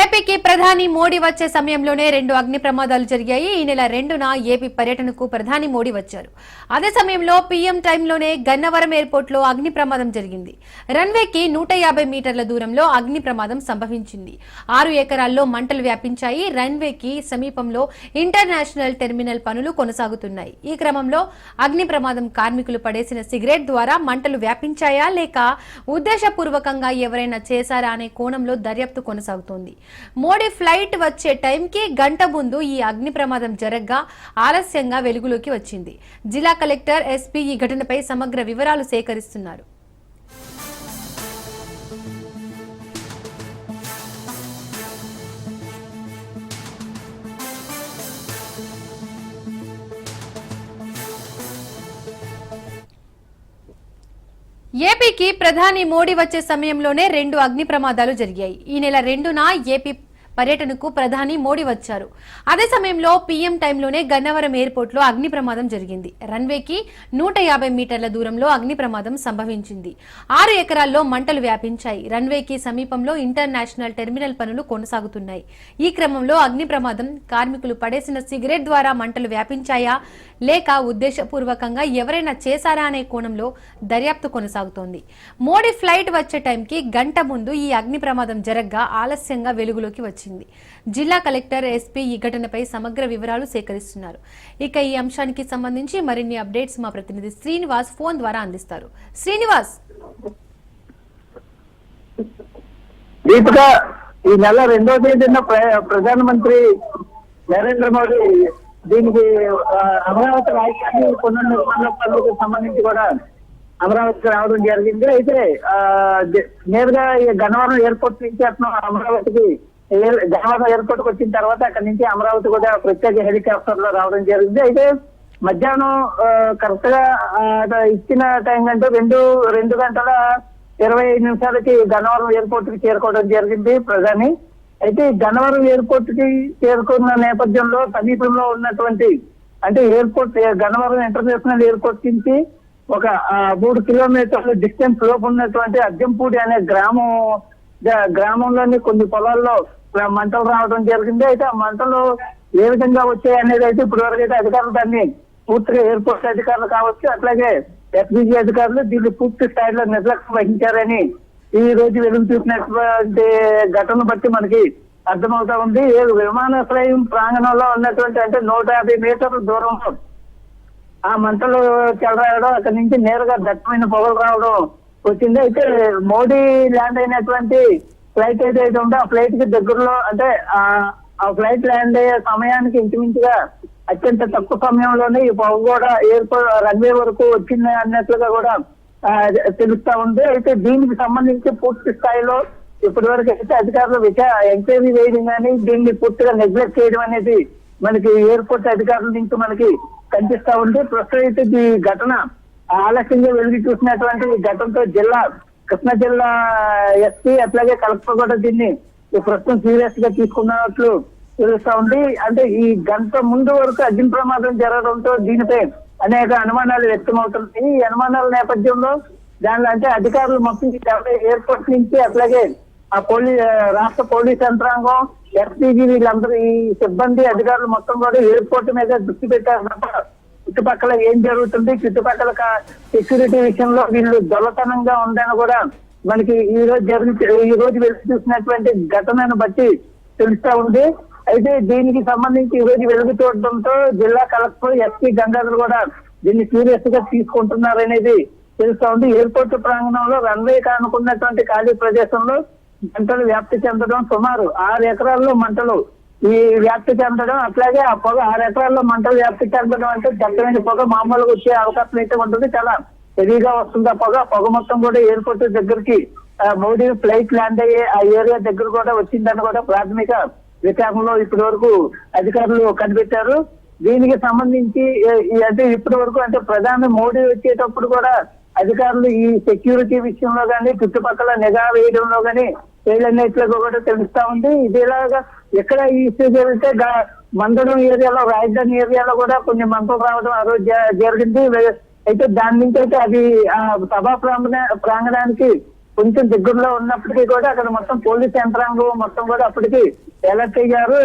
ఏపీకి ప్రధాని మోడీ వచ్చే సమయంలోనే రెండు అగ్ని ప్రమాదాలు జరిగాయి. ఈ నెల రెండున ఏపీ పర్యటనకు ప్రధాని మోడీ వచ్చారు. అదే సమయంలో పీఎం టైంలోనే గన్నవరం ఎయిర్పోర్ట్లో అగ్ని ప్రమాదం జరిగింది. రన్వేకి నూట యాభై మీటర్ల దూరంలో అగ్ని ప్రమాదం సంభవించింది. ఆరు ఎకరాల్లో మంటలు వ్యాపించాయి. రన్వేకి సమీపంలో ఇంటర్నేషనల్ టెర్మినల్ పనులు కొనసాగుతున్నాయి. ఈ క్రమంలో అగ్ని ప్రమాదం కార్మికులు పడేసిన సిగరెట్ ద్వారా మంటలు వ్యాపించాయా లేక ఉద్దేశపూర్వకంగా ఎవరైనా చేశారా అనే కోణంలో దర్యాప్తు కొనసాగుతోంది. మోడీ ఫ్లైట్ వచ్చే టైంకి గంట ముందు ఈ అగ్ని ప్రమాదం జరగ్గా ఆలస్యంగా వెలుగులోకి వచ్చింది. జిల్లా కలెక్టర్ ఎస్పీ ఈ ఘటనపై సమగ్ర వివరాలు సేకరిస్తున్నారు. ఏపీకి ప్రధాని మోడీ వచ్చే సమయంలోనే రెండు అగ్ని ప్రమాదాలు జరిగాయి. ఈ నెల రెండున ఏపీ పర్యటనకు ప్రధాని మోడీ వచ్చారు. అదే సమయంలో పీఎం టైంలోనే గన్నవరం ఎయిర్పోర్ట్లో అగ్ని ప్రమాదం జరిగింది. రన్వేకి నూట యాభై మీటర్ల దూరంలో అగ్ని ప్రమాదం సంభవించింది. ఆరు ఎకరాల్లో మంటలు వ్యాపించాయి. రన్వేకి సమీపంలో ఇంటర్నేషనల్ టెర్మినల్ పనులు కొనసాగుతున్నాయి. ఈ క్రమంలో అగ్ని ప్రమాదం కార్మికులు పడేసిన సిగరెట్ ద్వారా మంటలు వ్యాపించాయా? లేక ఉద్దేశపూర్వకంగా ఎవరైనా చేశారా అనే కోణంలో దర్యాప్తు కొనసాగుతోంది. మోడీ ఫ్లైట్ వచ్చే టైంకి గంట ముందు ఈ అగ్ని ప్రమాదం జరగ్గా ఆలస్యంగా వెలుగులోకి వచ్చింది. జిల్లా కలెక్టర్ ఎస్పీ ఈ ఘటనపై సమగ్ర వివరాలు సేకరిస్తున్నారు. ఇక ఈ అంశానికి సంబంధించి మరిన్ని అప్డేట్స్ మా ప్రతినిధి శ్రీనివాస్ ఫోన్ ద్వారా అందిస్తారు. శ్రీనివాస్! దీపిక ఈ నెల రెండో తేదీన ప్రధానమంత్రి నరేంద్ర మోడీ దీనికి అమరావతి రాజధాని పునర్నిర్మాణ పనులకు సంబంధించి కూడా అమరావతికి రావడం జరిగింది. అయితే నేరుగా ఈ గన్నవరం ఎయిర్పోర్ట్ నుంచి అతను అమరావతికి గన్నవరం ఎయిర్పోర్ట్కి వచ్చిన తర్వాత అక్కడి నుంచి అమరావతి కూడా ప్రత్యేక హెలికాప్టర్లో రావడం జరిగింది. అయితే మధ్యాహ్నం కరెక్ట్గా ఇచ్చిన టైం కంటే రెండు రెండు గంటల ఇరవై ఐదు నిమిషాలకి గన్నవరం ఎయిర్పోర్ట్కి చేరుకోవడం జరిగింది ప్రధాని అయితే గన్నవరం ఎయిర్పోర్ట్కి చేరుకున్న నేపథ్యంలో సమీపంలో ఉన్నటువంటి అంటే ఎయిర్పోర్ట్ గన్నవరం ఇంటర్నేషనల్ ఎయిర్పోర్ట్ నుంచి ఒక మూడు కిలోమీటర్ల డిస్టెన్స్ లోపు ఉన్నటువంటి అద్దెంపూడి అనే గ్రామం గ్రామంలోని కొన్ని పొలాల్లో మంటలు రావడం జరిగింది. అయితే ఆ మంటలు ఏ విధంగా వచ్చాయి అనేది అయితే ఇప్పటి వరకు అయితే అధికారులు దాన్ని పూర్తిగా ఎయిర్పోర్ట్ అధికారులు కావచ్చు అట్లాగే ఎస్బీజీ అధికారులు దీన్ని పూర్తి స్థాయిలో నిర్లక్ష్యం వహించారని ఈ రోజు వెలుగు చూసినటువంటి ఘటనను బట్టి మనకి అర్థమవుతా ఉంది. విమానాశ్రయం ప్రాంగణంలో ఉన్నటువంటి అంటే నూట యాభై మీటర్ల దూరంలో ఆ మంటలు చెలరాయడం అక్కడి నుంచి నేరుగా దట్టమైన పొగలు రావడం వచ్చింది. అయితే మోడీ ల్యాండ్ అయినటువంటి ఫ్లైట్ ఏదైతే ఉందో ఆ ఫ్లైట్కి దగ్గరలో అంటే ఆ ఫ్లైట్ ల్యాండ్ అయ్యే సమయానికి ఇంచుమించుగా అత్యంత తక్కువ సమయంలోనే ఈ పొగ కూడా ఎయిర్పోర్ట్ రన్వే వరకు వచ్చింది అన్నట్లుగా కూడా తెలుస్తా ఉంది. అయితే దీనికి సంబంధించి పూర్తి స్థాయిలో ఇప్పటి వరకు అయితే అధికారులు విచా ఎంక్వైరీ వేయడం కానీ దీన్ని పూర్తిగా నెగ్లెక్ట్ చేయడం అనేది మనకి ఎయిర్పోర్ట్ అధికారుల నుంచి మనకి కనిపిస్తా ఉంది. ప్రస్తుతం అయితే ఈ ఘటన ఆలస్యంగా వెలిగి చూసినటువంటి ఈ ఘటనతో జిల్లా కృష్ణా జిల్లా ఎస్పీ అట్లాగే కలెక్టర్ కూడా దీన్ని ప్రస్తుతం సీరియస్గా తీసుకున్నట్లు తెలుస్తా ఉంది. అంటే ఈ గంట ముందు వరకు అగ్ని ప్రమాదం జరగడంతో దీనిపై అనేక అనుమానాలు వ్యక్తమవుతున్నాయి ఈ అనుమానాల నేపథ్యంలో దానిలో అంటే అధికారులు మొత్తం ఎయిర్పోర్ట్ నుంచి అట్లాగే ఆ పోలీస్ రాష్ట్ర పోలీస్ యంత్రాంగం ఎస్పీజీ వీళ్ళందరూ ఈ సిబ్బంది అధికారులు మొత్తం కూడా ఎయిర్పోర్ట్ మీద దృష్టి పెట్టారు తప్ప చుట్టుపక్కల ఏం జరుగుతుంది? చుట్టుపక్కల సెక్యూరిటీ విషయంలో వీళ్ళు దొలతనంగా ఉందని కూడా మనకి ఈ రోజు జరిగి ఈ రోజు వెళ్ళి చూసినటువంటి ఘటనను బట్టి తెలుస్తా ఉంది. అయితే దీనికి సంబంధించి ఈరోజు వెలుగు చూడడంతో జిల్లా కలెక్టర్ ఎస్పీ గంగాధర్ కూడా దీన్ని సీరియస్గా తీసుకుంటున్నారనేది తెలుస్తా ఉంది ఎయిర్పోర్ట్ ప్రాంగణంలో రన్వే కానుకున్నటువంటి ఖాళీ ప్రదేశంలో మంటలు వ్యాప్తి చెందడం సుమారు ఆరు ఎకరాల్లో మంటలు ఈ వ్యాప్తి చెందడం అట్లాగే ఆ పొగ ఆరు ఎకరాల్లో మంటలు వ్యాప్తి చెందడం అంటే దట్టమైన పొగ మామూలుగా వచ్చే అవకాశం అయితే ఉంటుంది. చాలా హెవీగా వస్తుంది ఆ పొగ. పొగ మొత్తం కూడా ఎయిర్పోర్ట్ దగ్గరికి ఆ, మోడీ ఫ్లైట్ ల్యాండ్ అయ్యే ఆ ఏరియా దగ్గర కూడా వచ్చిందని కూడా ప్రాథమిక విచారణలో ఇప్పటి వరకు అధికారులు కనిపెట్టారు. దీనికి సంబంధించి అంటే ఇప్పటి వరకు అంటే ప్రధాని మోడీ వచ్చేటప్పుడు కూడా అధికారులు ఈ సెక్యూరిటీ విషయంలో కానీ చుట్టుపక్కల నిఘా వేయడంలో కానీ వీళ్ళన్నిట్లుగా కూడా తెలుస్తా ఉంది. ఇదేలాగా ఎక్కడ ఈ ఇష్యూ జరిగితే మందడం ఏరియాలో రాజధాని ఏరియాలో కూడా కొన్ని మంటలు రావడం ఆ రోజు జరిగింది. అయితే దాని నుంచి అయితే అది ఆ సభా ప్రాంగణ ప్రాంగణానికి కొంచెం దగ్గరలో ఉన్నప్పటికీ కూడా అక్కడ మొత్తం పోలీస్ యంత్రాంగం మొత్తం కూడా అప్పటికి ఎలర్ట్ అయ్యారు.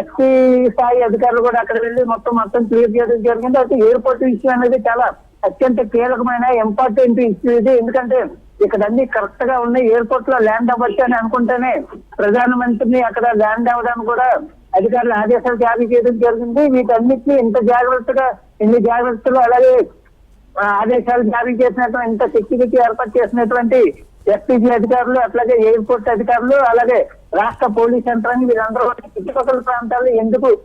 ఎస్పీ స్థాయి అధికారులు కూడా అక్కడ వెళ్ళి మొత్తం మొత్తం క్లియర్ చేయడం జరిగింది. అయితే ఎయిర్పోర్ట్ ఇష్యూ అనేది చాలా అత్యంత కీలకమైన ఇంపార్టెంట్ ఇష్యూ ఇది. ఎందుకంటే ఇక్కడ అన్ని కరెక్ట్గా ఉన్నాయి ఎయిర్పోర్ట్లో ల్యాండ్ అవ్వచ్చు అని అనుకుంటేనే ప్రధానమంత్రిని అక్కడ ల్యాండ్ అవ్వడానికి కూడా అధికారులు ఆదేశాలు జారీ చేయడం జరిగింది. వీటన్నిటిని ఇంత జాగ్రత్తగా ఇన్ని జాగ్రత్తలు అలాగే ఆదేశాలు జారీ చేసినటువంటి ఇంత సెక్యూరిటీ ఏర్పాటు చేసినటువంటి ఎస్పీజీ అధికారులు అట్లాగే ఎయిర్పోర్ట్ అధికారులు అలాగే రాష్ట్ర పోలీస్ యంత్రాన్ని వీరందరూ చుట్టుపక్కల ప్రాంతాల్లో ఎందుకు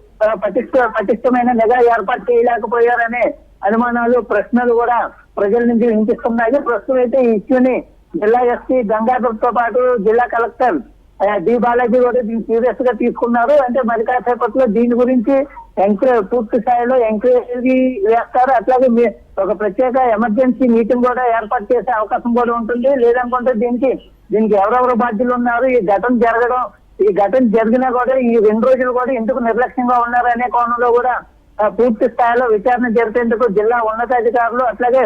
పటిష్ట పటిష్టమైన నిఘా ఏర్పాటు చేయలేకపోయారనే అనుమానాలు ప్రశ్నలు కూడా ప్రజల నుంచి వినిపిస్తున్నాయి. ప్రస్తుతం అయితే ఈ ఇష్యూని జిల్లా ఎస్పీ గంగాధర్తో పాటు జిల్లా కలెక్టర్ డి బాలాజీ కూడా దీన్ని సీరియస్గా తీసుకున్నారు. అంటే మరి కాసేపట్లో దీని గురించి ఎంక్వైరీ పూర్తి స్థాయిలో ఎంక్వైరీ వేస్తారు. అట్లాగే మీ- ఒక ప్రత్యేక ఎమర్జెన్సీ మీటింగ్ కూడా ఏర్పాటు చేసే అవకాశం కూడా ఉంటుంది. లేదనుకుంటే దీనికి దీనికి ఎవరెవరు బాధ్యులు ఉన్నారు? ఈ ఘటన జరగడం ఈ ఘటన జరిగినా కూడా ఈ రెండు రోజులు కూడా ఎందుకు నిర్లక్ష్యంగా ఉన్నారు అనే కోణంలో కూడా పూర్తి స్థాయిలో విచారణ జరిపేందుకు జిల్లా ఉన్నతాధికారులు అట్లాగే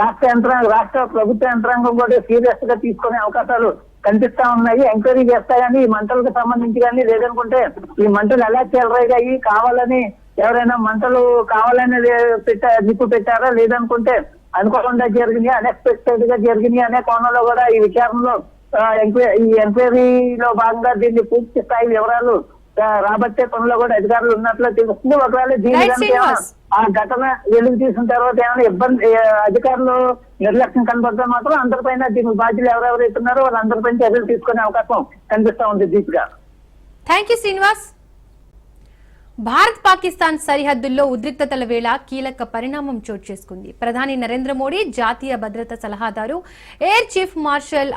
రాష్ట్ర యంత్రాంగం రాష్ట్ర ప్రభుత్వ యంత్రాంగం కూడా సీరియస్గా తీసుకునే అవకాశాలు కనిపిస్తా ఉన్నాయి. ఎంక్వైరీ చేస్తా కానీ ఈ మంటలకు సంబంధించి కానీ లేదనుకుంటే ఈ మంటలు ఎలా చెలరేగాయి కావాలని ఎవరైనా మంటలు కావాలని లే- పెట్టా నిప్పు పెట్టారా లేదనుకుంటే అనుకోకుండా జరిగినాయి అన్ఎక్స్పెక్టెడ్గా జరిగినాయి అనే కోణంలో కూడా ఈ విచారణలో ఈ ఎంక్వైరీలో భాగంగా దీన్ని పూర్తి స్థాయి వివరాలు రాబట్టే పనిలో కూడా అధికారులు ఉన్నట్లు తెలుస్తుంది. ఒకవేళ దీని. ఆ ఘటన వెలుగు తీసిన తర్వాత ఏమైనా ఇబ్బంది అధికారులు నిర్లక్ష్యం కనబడితే మాత్రం అందరిపైన దీనికి బాధ్యులు ఎవరెవరు ఉన్నారో వాళ్ళందరిపైన చర్యలు తీసుకునే అవకాశం కనిపిస్తా ఉంది దీపిగా. థ్యాంక్ యూ శ్రీనివాస్ భారత్ పాకిస్తాన్ సరిహద్దుల్లో ఉద్రిక్తతల వేళ కీలక పరిణామం చోటు చేసుకుంది. ప్రధాని నరేంద్ర మోడీ జాతీయ భద్రత సలహాదారు ఎయిర్ చీఫ్ మార్షల్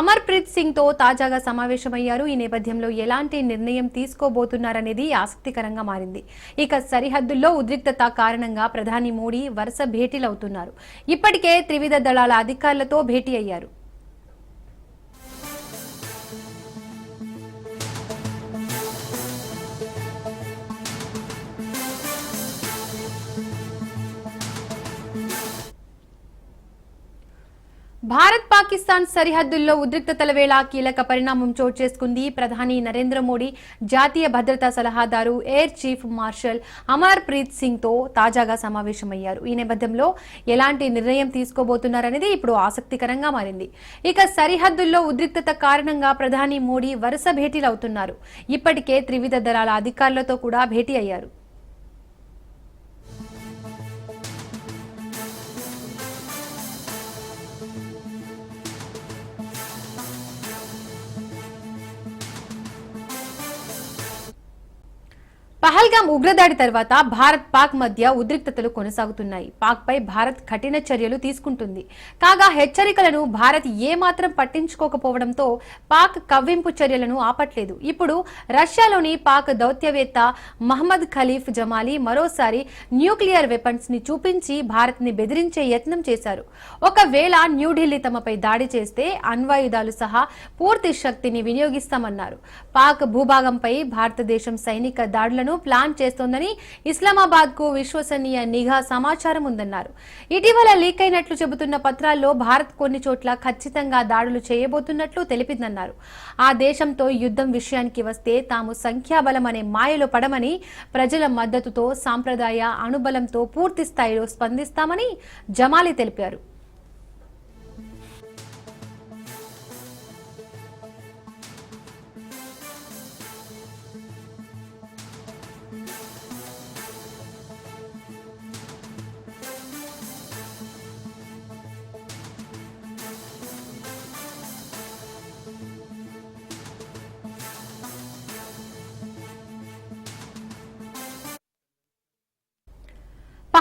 అమర్ప్రీత్ సింగ్తో తాజాగా సమావేశమయ్యారు. ఈ నేపథ్యంలో ఎలాంటి నిర్ణయం తీసుకోబోతున్నారనేది ఆసక్తికరంగా మారింది. ఇక సరిహద్దుల్లో ఉద్రిక్తత కారణంగా ప్రధాని మోడీ వరుస భేటీలవుతున్నారు. ఇప్పటికే త్రివిధ దళాల అధికారులతో భేటీ అయ్యారు. భారత్ పాకిస్తాన్ సరిహద్దుల్లో ఉద్రిక్తతల వేళ కీలక పరిణామం చోటు చేసుకుంది. ప్రధాని నరేంద్ర మోడీ జాతీయ భద్రతా సలహాదారు air chief marshal Amar Preet సింగ్తో తాజాగా సమావేశమయ్యారు. ఈ నేపథ్యంలో ఎలాంటి నిర్ణయం తీసుకోబోతున్నారనేది ఇప్పుడు ఆసక్తికరంగా మారింది. ఇక సరిహద్దుల్లో ఉద్రిక్తత కారణంగా ప్రధాని మోడీ వరుస భేటీలు అవుతున్నారు ఇప్పటికే త్రివిధ దళాల అధికారులతో కూడా భేటీ అయ్యారు. పహల్గాం ఉగ్రదాడి తర్వాత భారత్ పాక్ మధ్య ఉద్రిక్తతలు కొనసాగుతున్నాయి. పాక్ పై భారత్ కఠిన చర్యలు తీసుకుంటుంది. కాగా హెచ్చరికలను భారత్ ఏమాత్రం పట్టించుకోకపోవడంతో పాక్ కవ్వింపు చర్యలను ఆపట్లేదు. ఇప్పుడు రష్యాలోని పాక్ దౌత్యవేత్త మహమ్మద్ ఖలీఫ్ జమాలి మరోసారి న్యూక్లియర్ వెపన్స్ని చూపించి భారత్ని బెదిరించే యత్నం చేశారు. ఒకవేళ న్యూఢిల్లీ తమపై దాడి చేస్తే అణ్వాయుధాలు సహా పూర్తి శక్తిని వినియోగిస్తామన్నారు. పాక్ భూభాగంపై భారతదేశం సైనిక దాడులను ప్లాన్ చేస్తోందని ఇస్లామాబాద్కు విశ్వసనీయ నిఘా సమాచారం ఉందన్నారు. ఇటీవల లీక్ అయినట్లు చెబుతున్న పత్రాల్లో భారత్ కొన్ని చోట్ల ఖచ్చితంగా దాడులు చేయబోతున్నట్లు తెలిపిందన్నారు. ఆ దేశంతో యుద్ధం విషయానికి వస్తే తాము సంఖ్యాబలం అనే మాయలో పడమని ప్రజల మద్దతుతో సాంప్రదాయ అణుబలంతో పూర్తి స్థాయిలో స్పందిస్తామని జమాలి తెలిపారు.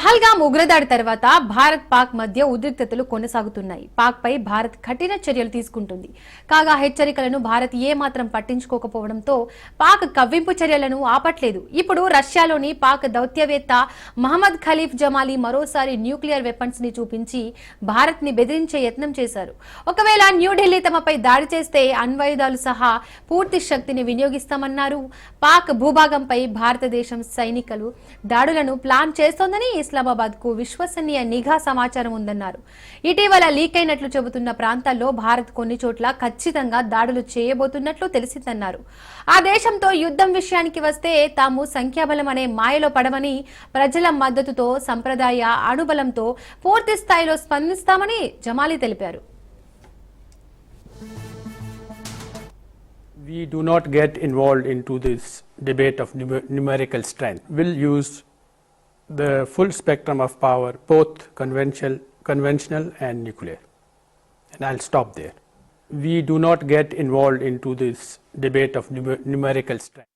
పహల్గాం ఉగ్రదాడి తర్వాత భారత్ పాక్ మధ్య ఉద్రిక్తతలు కొనసాగుతున్నాయి. పాక్ పై భారత్ కఠిన చర్యలు తీసుకుంటుంది. కాగా హెచ్చరికలను భారత్ ఏ మాత్రం పట్టించుకోకపోవడంతో పాక్ కవ్వింపు చర్యలను ఆపట్లేదు. ఇప్పుడు రష్యాలోని పాక్ దౌత్యవేత్త మహమ్మద్ ఖలీఫ్ జమాలీ మరోసారి న్యూక్లియర్ వెపన్స్ని చూపించి భారత్ని బెదిరించే యత్నం చేశారు. ఒకవేళ న్యూఢిల్లీ తమపై దాడి చేస్తే అణ్వాయుధాలు సహా పూర్తి శక్తిని వినియోగిస్తామన్నారు. పాక్ భూభాగంపై భారతదేశం సైనికులు దాడులను ప్లాన్ చేస్తోందని ఇస్లాం ఇస్లామాబాద్కు విశ్వసనీయ నిఘా సమాచారం ఉందన్నారు. ఇటీవల లీక్ అయినట్లు చెబుతున్న ప్రాంతాల్లో భారత్ కొన్ని చోట్ల ఖచ్చితంగా దాడులు చేయబోతున్నట్లు తెలిసిందన్నారు. ఆ దేశంతో యుద్ధం విషయానికి వస్తే తాము సంఖ్యాబలం అనే మాయలో పడమని ప్రజల మద్దతుతో సంప్రదాయ అణుబలంతో పూర్తి స్థాయిలో స్పందిస్తామని జమాలి తెలిపారు. We do not get involved into this debate of numer- numerical strength. We'll use the full spectrum of power, both conventional, conventional and nuclear. And I'll stop there. We do not get involved into this debate of numer- numerical strength.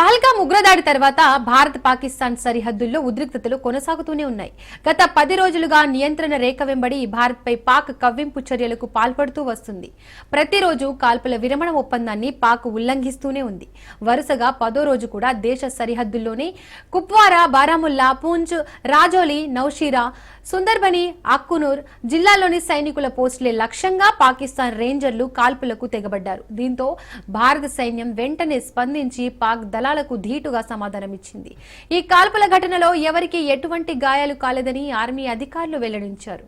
Pahalgam ఉగ్రదాడి తర్వాత భారత్ పాకిస్తాన్ సరిహద్దుల్లో ఉద్రిక్తతలు కొనసాగుతూనే ఉన్నాయి. గత పది రోజులుగా నియంత్రణ రేఖ వెంబడి భారత్పై పాక్ కవ్వింపు చర్యలకు పాల్పడుతూ వస్తుంది. ప్రతిరోజు కాల్పుల విరమణ ఒప్పందాన్ని పాక్ ఉల్లంఘిస్తూనే ఉంది. వరుసగా పదో రోజు కూడా దేశ సరిహద్దుల్లోనే కుప్వారా బారాముల్లా పూంచ్ రాజోలి నౌషీరా సుందర్బని అక్కునూర్ జిల్లాలోని సైనికుల పోస్టులే లక్ష్యంగా పాకిస్తాన్ రేంజర్లు కాల్పులకు తెగబడ్డారు. దీంతో భారత సైన్యం వెంటనే స్పందించి పాక్ దళాలకు ధీటుగా సమాధానమిచ్చింది ఈ కాల్పుల ఘటనలో ఎవరికీ ఎటువంటి గాయాలు కాలేదని ఆర్మీ అధికారులు వెల్లడించారు.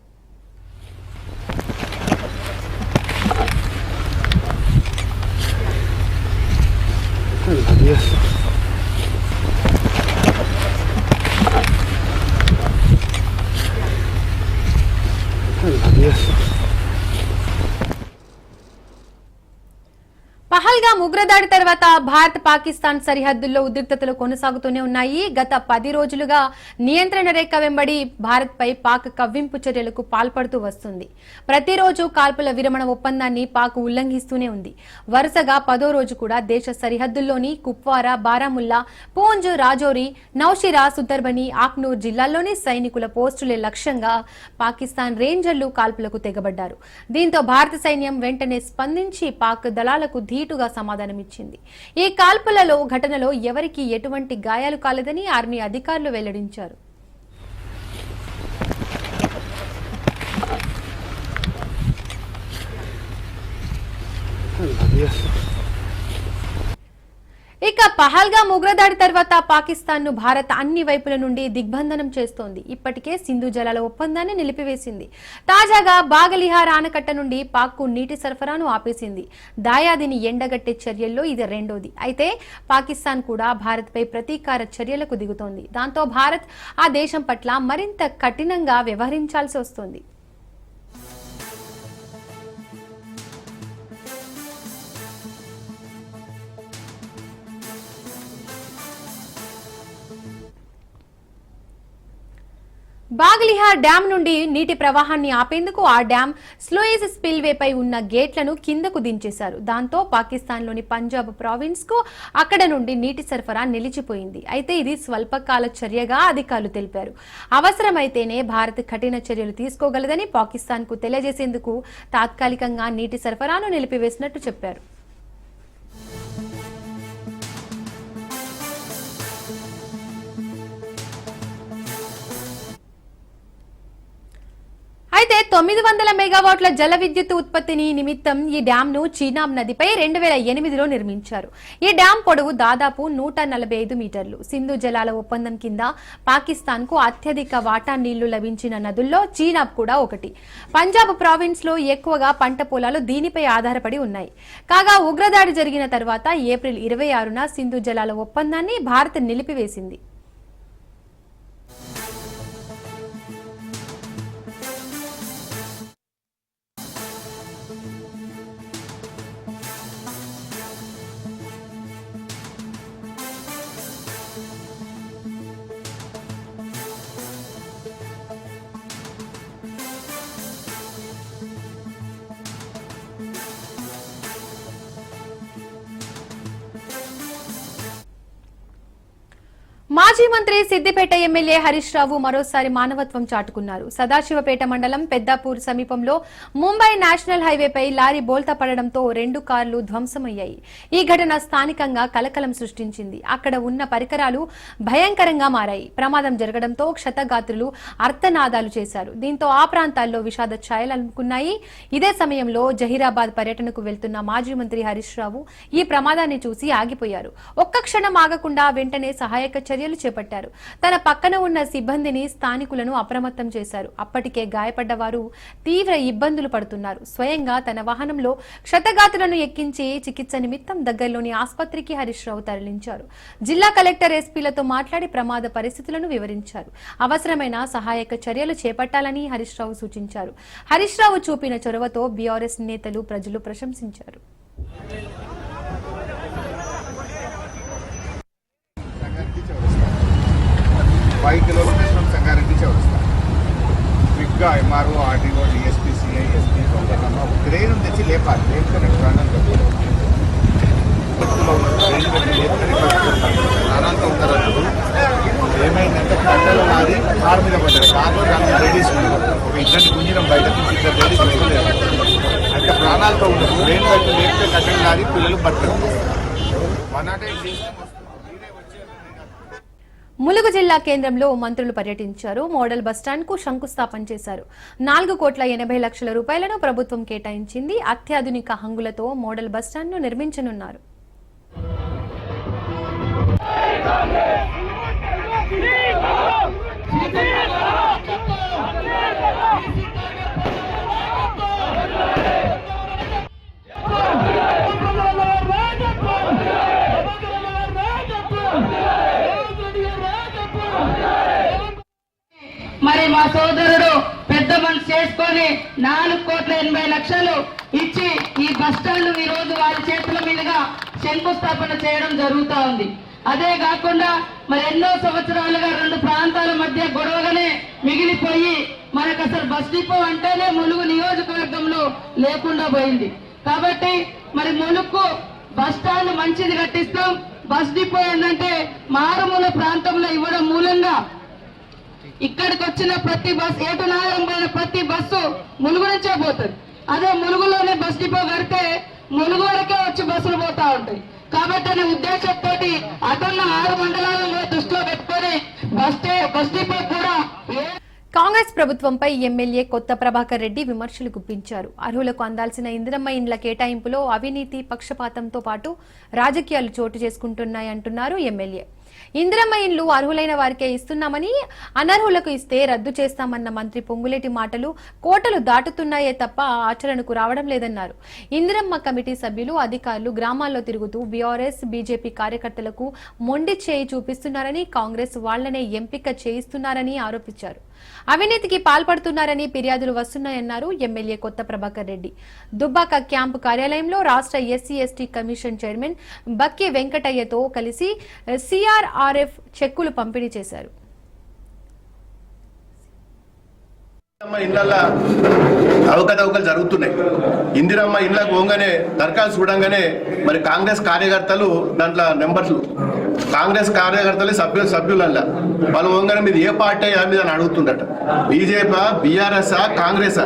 పహల్గాం ఉగ్రదాడి తర్వాత భారత్ పాకిస్తాన్ సరిహద్దుల్లో ఉద్రిక్తతలు కొనసాగుతూనే ఉన్నాయి. గత పది రోజులుగా నియంత్రణ రేఖ వెంబడి భారత్ పై పాక్ కవ్వింపు చర్యలకు పాల్పడుతూ వస్తుంది. ప్రతిరోజు కాల్పుల విరమణ ఒప్పందాన్ని పాక్ ఉల్లంఘిస్తూనే ఉంది. వరుసగా పదో రోజు కూడా దేశ సరిహద్దుల్లోని కుప్వారా బారాముల్లా పూంజ్ రాజోరి నౌషిరా సుందర్బని ఆక్నూర్ జిల్లాల్లోని సైనికుల పోస్టులే లక్ష్యంగా పాకిస్తాన్ రేంజర్లు కాల్పులకు తెగబడ్డారు. దీంతో భారత సైన్యం వెంటనే స్పందించి పాక్ దళాలకు ధీటుగా సమాధానమిచ్చింది. ఈ కాల్పులలో ఘటనలో ఎవరికీ ఎటువంటి గాయాలు కాలేదని ఆర్మీ అధికారులు వెల్లడించారు. ఇక పహల్గా ఉగ్రదాడి తర్వాత పాకిస్తాన్ను భారత్ అన్ని వైపుల నుండి దిగ్బంధనం చేస్తోంది. ఇప్పటికే సింధు జలాల ఒప్పందాన్ని నిలిపివేసింది. తాజాగా బాగలిహార్ ఆనకట్ట నుండి పాక్కు నీటి సరఫరాను ఆపేసింది. దాయాదిని ఎండగట్టే చర్యల్లో ఇది రెండోది. అయితే పాకిస్తాన్ కూడా భారత్పై ప్రతీకార చర్యలకు దిగుతోంది. దాంతో భారత్ ఆ దేశం పట్ల మరింత కఠినంగా వ్యవహరించాల్సి వస్తుంది. బాగ్లిహార్ డ్యాం నుండి నీటి ప్రవాహాన్ని ఆపేందుకు ఆ డ్యాం స్లోయిస్ స్పిల్వేపై ఉన్న గేట్లను కిందకు దించేశారు. దాంతో పాకిస్తాన్లోని పంజాబ్ ప్రావిన్స్కు అక్కడ నుండి నీటి సరఫరా నిలిచిపోయింది. అయితే ఇది స్వల్పకాల చర్యగా అధికారులు తెలిపారు. అవసరమైతేనే భారత్ కఠిన చర్యలు తీసుకోగలదని పాకిస్తాన్కు తెలియజేసేందుకు తాత్కాలికంగా నీటి సరఫరాను నిలిపివేసినట్టు చెప్పారు. అయితే తొమ్మిది వందల మెగావాట్ల జల విద్యుత్ ఉత్పత్తిని నిమిత్తం ఈ డ్యామ్ను చీనాబ్ నదిపై రెండు వేల ఎనిమిదిలో నిర్మించారు. ఈ డ్యాం పొడవు దాదాపు నూట నలభై ఐదు మీటర్లు. సింధు జలాల ఒప్పందం కింద పాకిస్తాన్కు అత్యధిక వాటా నీళ్ళు లభించిన నదుల్లో చీనాబ్ కూడా ఒకటి. పంజాబ్ ప్రావిన్స్లో ఎక్కువగా పంట పొలాలు దీనిపై ఆధారపడి ఉన్నాయి. కాగా ఉగ్రదాడి జరిగిన తర్వాత ఏప్రిల్ ఇరవై ఆరున సింధు జలాల ఒప్పందాన్ని భారత్ నిలిపివేసింది. మాజీ మంత్రి సిద్దిపేట ఎమ్మెల్యే హరీష్ రావు మరోసారి మానవత్వం చాటుకున్నారు. సదాశివపేట మండలం పెద్దాపూర్ సమీపంలో ముంబై నేషనల్ హైవేపై లారీ బోల్తా పడడంతో రెండు కార్లు ధ్వంసమయ్యాయి. ఈ ఘటన స్థానికంగా కలకలం సృష్టించింది. అక్కడ ఉన్న పరికరాలు భయంకరంగా మారాయి. ప్రమాదం జరగడంతో క్షతగాత్రులు అర్థనాదాలు చేశారు. దీంతో ఆ ప్రాంతాల్లో విషాద ఛాయలనుకున్నాయి ఇదే సమయంలో జహీరాబాద్ పర్యటనకు వెళ్తున్న మాజీ మంత్రి హరీష్ రావు ఈ ప్రమాదాన్ని చూసి ఆగిపోయారు. ఒక్క క్షణం ఆగకుండా వెంటనే సహాయక చర్యలు చేపట్టారు. తన పక్కన ఉన్న సిబ్బందిని స్థానికులను అప్రమత్తం చేశారు. అప్పటికే గాయపడ్డ వారు తీవ్ర ఇబ్బందులు పడుతున్నారు. స్వయంగా తన వాహనంలో క్షతగాతులను ఎక్కించి చికిత్స నిమిత్తం దగ్గరలోని ఆసుపత్రికి హరీష్ రావు తరలించారు. జిల్లా కలెక్టర్ ఎస్పీలతో మాట్లాడి ప్రమాద పరిస్థితులను వివరించారు. అవసరమైన సహాయక చర్యలు చేపట్టాలని హరీష్ రావు సూచించారు. హరీష్ రావు చూపిన చొరవతో బీఆర్ఎస్ నేతలు ప్రజలు ప్రశంసించారు సంగారెడ్డి చౌరస్తా ఫైవ్ కిలోమీటర్స్ ఫ్రమ్ సంగారెడ్డి చౌరస్తా. క్విక్గా MRO RDO DSP CI SP ఒక క్రెయిన్ తెచ్చి లేపాలి. లేపితే నెక్స్ట్ ప్రాణాలతో ఉంటారు అప్పుడు ఏమైందంటే కట్టెలు మారి కారు మీద పడ్డారు కార్లో దాన్ని లేడీస్ ఒక ఇద్దరిని బయట ఇద్దరు లేడీస్ వెళ్ళలేదు అంటే ప్రాణాలతో ఉన్నారు ట్రైన్ లేపితే మారి పిల్లలు బట్టరు వన్ నాట్ ఎయిట్ ములుగు జిల్లా కేంద్రంలో మంత్రులు పర్యటించారు. మోడల్ బస్టాండ్కు శంకుస్థాపన చేశారు. నాలుగు కోట్ల ఎనభై లక్షల రూపాయలను ప్రభుత్వం కేటాయించింది. అత్యాధునిక హంగులతో మోడల్ బస్టాండ్ను నిర్మించనున్నారు. మరి మా సోదరుడు పెద్ద మనసు చేసుకొని నాలుగు కోట్ల ఎనభై లక్షలు ఇచ్చి ఈ బస్ ఈ రోజు వారి చేతుల మీదుగా శంకుస్థాపన చేయడం జరుగుతూ ఉంది. అదే కాకుండా మరి ఎన్నో సంవత్సరాలుగా రెండు ప్రాంతాల మధ్య గొడవగానే మిగిలిపోయి మనకు అసలు బస్ డిపో అంటేనే ములుగు నియోజకవర్గంలో లేకుండా పోయింది. కాబట్టి మరి ములుగు బస్ స్టాండ్ మంచిది కట్టిస్తాం. బస్ డిపో ఏంటంటే మారుమూల ప్రాంతంలో ఇవ్వడం మూలంగా ఇక్కడికి వచ్చిన ప్రతి బస్సు ఏటు నాగరం పోయిన ప్రతి బస్సు ములుగు నుంచే పోతుంది అదే ములుగులోనే బస్ డిపో కడితే ములుగు వరకే వచ్చి బస్సులు పోతా ఉంటాయి. కాబట్టి అనే ఉద్దేశంతో అటున్న ఆరు మండలాలను దృష్టిలో పెట్టుకొని బస్ బస్ డిపో కూడా కాంగ్రెస్ ప్రభుత్వంపై ఎమ్మెల్యే కొత్త ప్రభాకర్ రెడ్డి విమర్శలు గుప్పించారు. అర్హులకు అందాల్సిన ఇందిరమ్మ ఇండ్ల కేటాయింపులో అవినీతి పక్షపాతంతో పాటు రాజకీయాలు చోటు చేసుకుంటున్నాయంటున్నారు ఎమ్మెల్యే. ఇందిరమ్మ ఇండ్లు అర్హులైన వారికే ఇస్తున్నామని అనర్హులకు ఇస్తే రద్దు చేస్తామన్న మంత్రి పొంగులేటి మాటలు కోటలు దాటుతున్నాయే తప్ప ఆచరణకు రావడం లేదన్నారు. ఇందిరమ్మ కమిటీ సభ్యులు అధికారులు గ్రామాల్లో తిరుగుతూ బీఆర్ఎస్ బీజేపీ కార్యకర్తలకు మొండి చేయి చూపిస్తున్నారని కాంగ్రెస్ వాళ్ళనే ఎంపిక చేయిస్తున్నారని ఆరోపించారు. అవినీతికి పాల్పడుతున్నారని ఫిర్యాదులు వస్తున్నాయన్నారు ఎమ్మెల్యే కొత్త ప్రభాకర్ రెడ్డి. దుబ్బాక క్యాంపు కార్యాలయంలో రాష్ట్ర SC ST commission chairman Bakki వెంకటయ్యతో కలిసి సిఆర్ ఎన్ఆర్ఆర్ఎఫ్ చెక్కులు పంపిణీ చేశారు. ఇందిరమ్మ అవకతవకలు జరుగుతున్నాయి. ఇందిరమ్మ ఇళ్ళకు పోగానే దరఖాస్తు చూడంగానే మరి కాంగ్రెస్ కార్యకర్తలు దాంట్లో నెంబర్లు. కాంగ్రెస్ కార్యకర్తలు సభ్యులు సభ్యులల్లా. వాళ్ళు పోగానే మీద ఏ పార్టీ మీద అని అడుగుతుండట బీజేపీ బీఆర్ఎస్ కాంగ్రెస్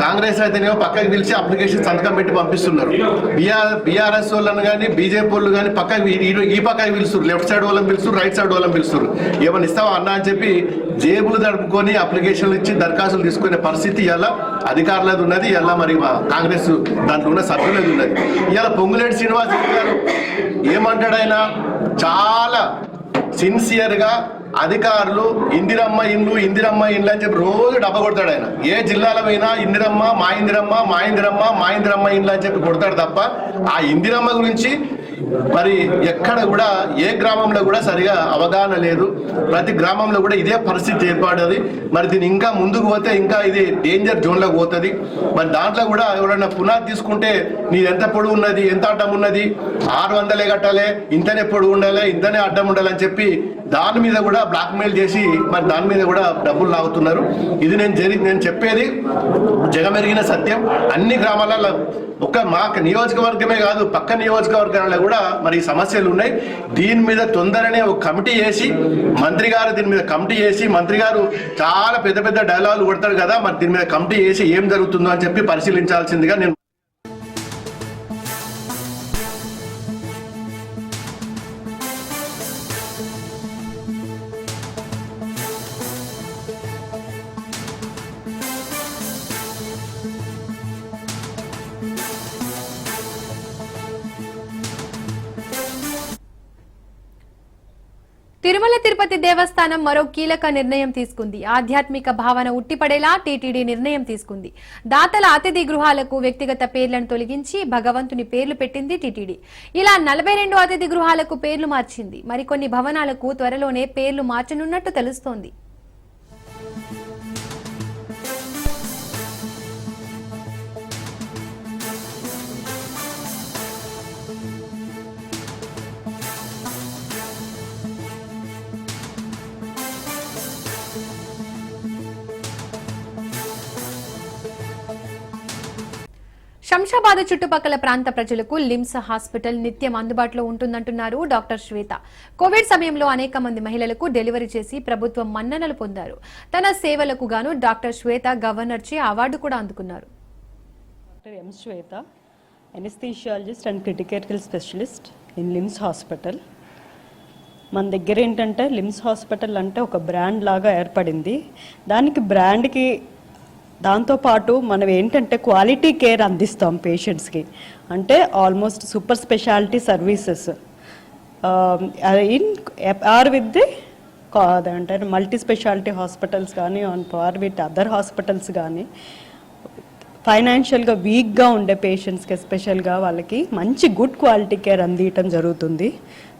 కాంగ్రెస్ అయితేనేమో పక్కకి పిలిచి అప్లికేషన్ సంతకం పెట్టి పంపిస్తున్నారు. బీఆర్ బీఆర్ఎస్ వాళ్ళని కానీ బీజేపీ వాళ్ళు కానీ పక్కకి ఈ- పక్కకి పిలుస్తారు లెఫ్ట్ సైడ్ వాళ్ళని పిలుస్తారు రైట్ సైడ్ వాళ్ళని పిలుస్తారు ఏమైనా ఇస్తావా అన్నా అని చెప్పి జేబులు దడుపుకొని అప్లికేషన్లు ఇచ్చి దరఖాస్తులు తీసుకునే పరిస్థితి ఇలా అధికారులది ఉన్నది. ఇలా మరి కాంగ్రెస్ దాంట్లో ఉన్న సభ్యులది ఉన్నది. ఇలా పొంగులేటి శ్రీనివాస్ గారు ఏమంటాడు ఆయన? చాలా సిన్సియర్గా అధికారులు ఇందిరమ్మ ఇండ్లు ఇందిరమ్మ ఇండ్లు అని చెప్పి రోజు డబ్బ కొడతాడు ఆయన. ఏ జిల్లాలో పోయినా ఇందిరమ్మ మా ఇందిరమ్మ మా ఇందిరమ్మ మా ఇందిరమ్మ ఇండ్లు అని చెప్పి కొడతాడు తప్ప ఆ ఇందిరమ్మ గురించి మరి ఎక్కడ కూడా ఏ గ్రామంలో కూడా సరిగా అవగాహన లేదు. ప్రతి గ్రామంలో కూడా ఇదే పరిస్థితి ఏర్పడది మరి దీని ఇంకా ముందుకు పోతే ఇంకా ఇది డేంజర్ జోన్లోకి పోతుంది. మరి దాంట్లో కూడా ఎవరైనా పునాది తీసుకుంటే నీది ఎంత పొడవు ఉన్నది ఎంత అడ్డం ఉన్నది? ఆరు వందలే కట్టాలి ఇంతనే పొడవు ఉండాలి ఇంతనే అడ్డం ఉండాలి అని చెప్పి దాని మీద కూడా బ్లాక్మెయిల్ చేసి మరి దాని మీద కూడా డబ్బులు లాగుతున్నారు. ఇది నేను జరి నేను చెప్పేది జగమెరిగిన సత్యం. అన్ని గ్రామాలలో ఒక మా నియోజకవర్గమే కాదు పక్క నియోజకవర్గాలలో కూడా మరి సమస్యలు ఉన్నాయి. దీని మీద తొందరనే ఒక కమిటీ వేసి మంత్రి గారు దీని మీద కమిటీ వేసి మంత్రి గారు చాలా పెద్ద పెద్ద డైలాగులు కొడతారు కదా మరి దీని మీద కమిటీ వేసి ఏం జరుగుతుందో అని చెప్పి పరిశీలించాల్సిందిగా నేను తిరుమల తిరుపతి దేవస్థానం మరో కీలక నిర్ణయం తీసుకుంది. ఆధ్యాత్మిక భావన ఉట్టిపడేలా టీటీడీ నిర్ణయం తీసుకుంది. దాతల అతిథి గృహాలకు వ్యక్తిగత పేర్లను తొలగించి భగవంతుని పేర్లు పెట్టింది టీటీడీ. ఇలా నలభై రెండు అతిథి గృహాలకు పేర్లు మార్చింది. మరికొన్ని భవనాలకు త్వరలోనే పేర్లు మార్చనున్నట్టు తెలుస్తోంది. శంషాబాద్ చుట్టుపక్కల ప్రాంత ప్రజలకు లిమ్స్ హాస్పిటల్ నిత్యం అందుబాటులో ఉంటుందంటున్నారు డాక్టర్ శ్వేత. కోవిడ్ సమయంలో అనేక మంది మహిళలకు డెలివరీ చేసి ప్రభుత్వం మన్ననలు పొందారు. తన సేవలకు గాను డాక్టర్ శ్వేత గవర్నర్చే అవార్డు కూడా అందుకున్నారు. Doctor M Shweta anaesthesiologist and critical specialist in LIMS hospital. మన దగ్గర ఏంటంటే లిమ్స్ హాస్పిటల్ అంటే ఒక బ్రాండ్ లాగా ఏర్పడింది. దానికి బ్రాండ్కి దాంతోపాటు మనం ఏంటంటే క్వాలిటీ కేర్ అందిస్తాం పేషెంట్స్కి అంటే almost super speciality services in are with the అంటే మల్టీ స్పెషాలిటీ హాస్పిటల్స్ కానీ on par with other hospitals కానీ ఫైనాన్షియల్గా వీక్గా ఉండే పేషెంట్స్కి ఎస్పెషల్గా వాళ్ళకి మంచి గుడ్ క్వాలిటీ కేర్ అందించడం జరుగుతుంది.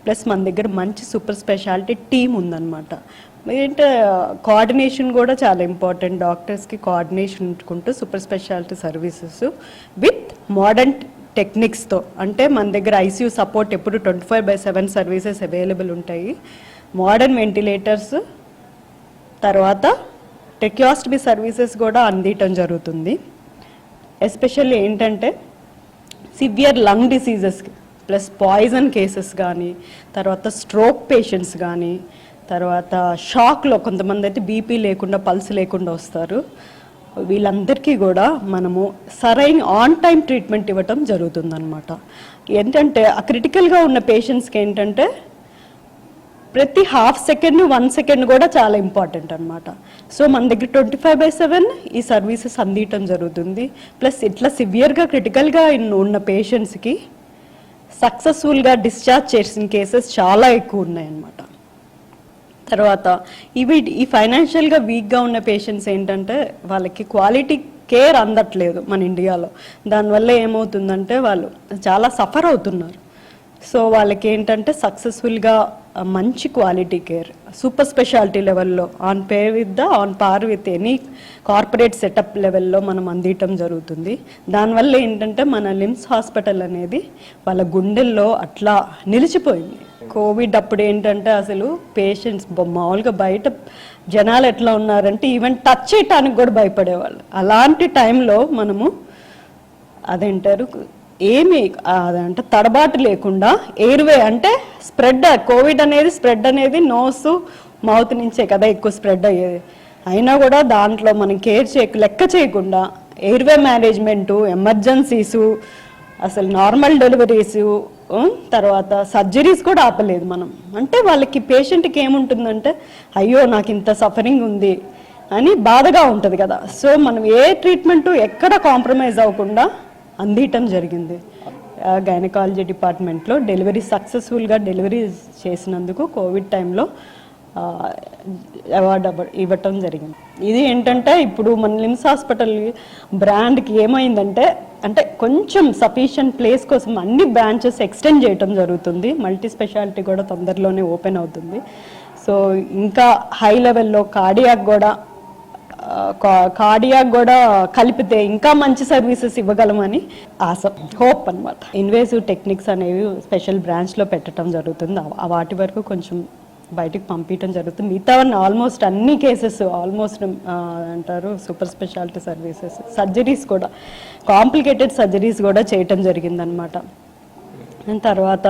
ప్లస్ మన దగ్గర మంచి సూపర్ స్పెషాలిటీ టీమ్ ఉందన్నమాట. ఏంటంటే కోఆర్డినేషన్ కూడా చాలా ఇంపార్టెంట్ డాక్టర్స్కి coordination ఉంచుకుంటూ super speciality services with modern టెక్నిక్స్తో అంటే మన దగ్గర ఐసీయూ సపోర్ట్ ఎప్పుడు twenty five by seven services available ఉంటాయి. మోడర్న్ వెంటిలేటర్స్ తర్వాత టెక్యాస్టమీ సర్వీసెస్ కూడా అందించడం జరుగుతుంది. ఎస్పెషల్లీ ఏంటంటే సివియర్ లంగ్ డిసీజెస్కి ప్లస్ పాయిజన్ కేసెస్ కానీ తర్వాత స్ట్రోక్ పేషెంట్స్ కానీ తర్వాత షాక్లో కొంతమంది అయితే బీపీ లేకుండా పల్స్ లేకుండా వస్తారు. వీళ్ళందరికీ కూడా మనము సరైన ఆన్ టైం ట్రీట్మెంట్ ఇవ్వటం జరుగుతుందన్నమాట. ఏంటంటే ఆ క్రిటికల్గా ఉన్న పేషెంట్స్కి ఏంటంటే ప్రతి హాఫ్ సెకండ్ వన్ సెకండ్ కూడా చాలా ఇంపార్టెంట్ అనమాట సో మన దగ్గర ట్వంటీ ఫైవ్ బై సెవెన్ ఈ సర్వీసెస్ అందించడం జరుగుతుంది. ప్లస్ ఇట్లా సివియర్గా క్రిటికల్గా ఉన్న పేషెంట్స్కి సక్సెస్ఫుల్గా డిశ్చార్జ్ చేసిన కేసెస్ చాలా ఎక్కువ ఉన్నాయన్నమాట. తర్వాత ఇవి ఈ ఫైనాన్షియల్గా వీక్గా ఉన్న పేషెంట్స్ ఏంటంటే వాళ్ళకి క్వాలిటీ కేర్ అందట్లేదు మన ఇండియాలో. దానివల్ల ఏమవుతుందంటే వాళ్ళు చాలా సఫర్ అవుతున్నారు. సో వాళ్ళకి ఏంటంటే సక్సెస్ఫుల్గా మంచి క్వాలిటీ కేర్ సూపర్ స్పెషాలిటీ లెవెల్లో on pay with the on par with any corporate setup లెవెల్లో మనం అందించడం జరుగుతుంది. దానివల్ల ఏంటంటే మన లిమ్స్ హాస్పిటల్ అనేది వాళ్ళ గుండెల్లో అట్లా నిలిచిపోయింది. కోవిడ్ అప్పుడు ఏంటంటే అసలు పేషెంట్స్ మామూలుగా బయట జనాలు ఎట్లా ఉన్నారంటే ఈవెన్ టచ్ చేయటానికి కూడా భయపడేవాళ్ళు. అలాంటి టైంలో మనము అదేంటారు ఏమి అదంటే తడబాటు లేకుండా ఎయిర్వే అంటే స్ప్రెడ్ కోవిడ్ అనేది స్ప్రెడ్ అనేది నోస్ మౌత్ నుంచే కదా ఎక్కువ స్ప్రెడ్ అయ్యేది. అయినా కూడా దాంట్లో మనం కేర్ చేయ లెక్క చేయకుండా ఎయిర్వే మేనేజ్మెంటు ఎమర్జెన్సీసు అసలు నార్మల్ డెలివరీస్ తర్వాత సర్జరీస్ కూడా ఆపలేదు మనం. అంటే వాళ్ళకి పేషెంట్కి ఏముంటుందంటే అయ్యో నాకు ఇంత సఫరింగ్ ఉంది అని బాధగా ఉంటుంది కదా. సో మనం ఏ ట్రీట్మెంటు ఎక్కడ కాంప్రమైజ్ అవ్వకుండా అందియటం జరిగింది. గైనకాలజీ డిపార్ట్మెంట్లో డెలివరీ సక్సెస్ఫుల్గా డెలివరీ చేసినందుకు కోవిడ్ టైంలో అవార్డు ఇవ్వటం జరిగింది. ఇది ఏంటంటే ఇప్పుడు మన లిమ్స్ హాస్పిటల్ బ్రాండ్కి ఏమైందంటే అంటే కొంచెం సఫిషియంట్ ప్లేస్ కోసం అన్ని బ్రాంచెస్ ఎక్స్టెండ్ చేయటం జరుగుతుంది. మల్టీ స్పెషాలిటీ కూడా తొందరలోనే ఓపెన్ అవుతుంది. సో ఇంకా హై లెవెల్లో కార్డియాక్ కూడా కార్డియాక్ కూడా కలిపితే ఇంకా మంచి సర్వీసెస్ ఇవ్వగలమని ఆశ హోప్ అన్నమాట. ఇన్వేసివ్ టెక్నిక్స్ అనేవి స్పెషల్ బ్రాంచ్లో పెట్టడం జరుగుతుంది. వాటి వరకు కొంచెం బయటికి పంపించడం జరుగుతుంది. మిగతా ఆల్మోస్ట్ అన్ని కేసెస్ ఆల్మోస్ట్ అంటారు సూపర్ స్పెషాలిటీ సర్వీసెస్ సర్జరీస్ కూడా కాంప్లికేటెడ్ సర్జరీస్ కూడా చేయటం జరిగిందనమాట తర్వాత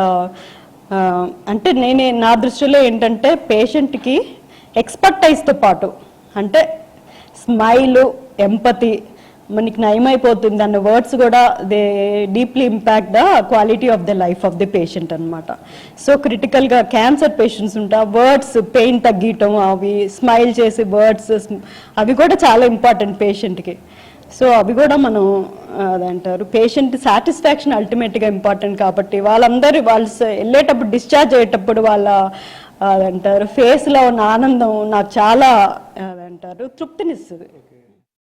అంటే నేనే నా దృష్టిలో ఏంటంటే పేషెంట్కి ఎక్స్పర్టైజ్తో పాటు అంటే స్మైలు ఎంపతి మనకి నయమైపోతుంది అన్న వర్డ్స్ కూడా they deeply impact the quality of the life of the patient అనమాట సో క్రిటికల్గా క్యాన్సర్ పేషెంట్స్ ఉంటా వర్డ్స్ పెయిన్ తగ్గటం అవి స్మైల్ చేసే వర్డ్స్ అవి కూడా చాలా ఇంపార్టెంట్ పేషెంట్కి సో అవి కూడా మనం అదంటారు పేషెంట్ సాటిస్ఫాక్షన్ అల్టిమేట్గా ఇంపార్టెంట్ కాబట్టి వాళ్ళందరూ వాళ్ళు వెళ్ళేటప్పుడు డిశ్చార్జ్ అయ్యేటప్పుడు వాళ్ళ అదంటారు. ఫేస్లో ఉన్న ఆనందం నాకు చాలా అదంటారు. తృప్తినిస్తుంది.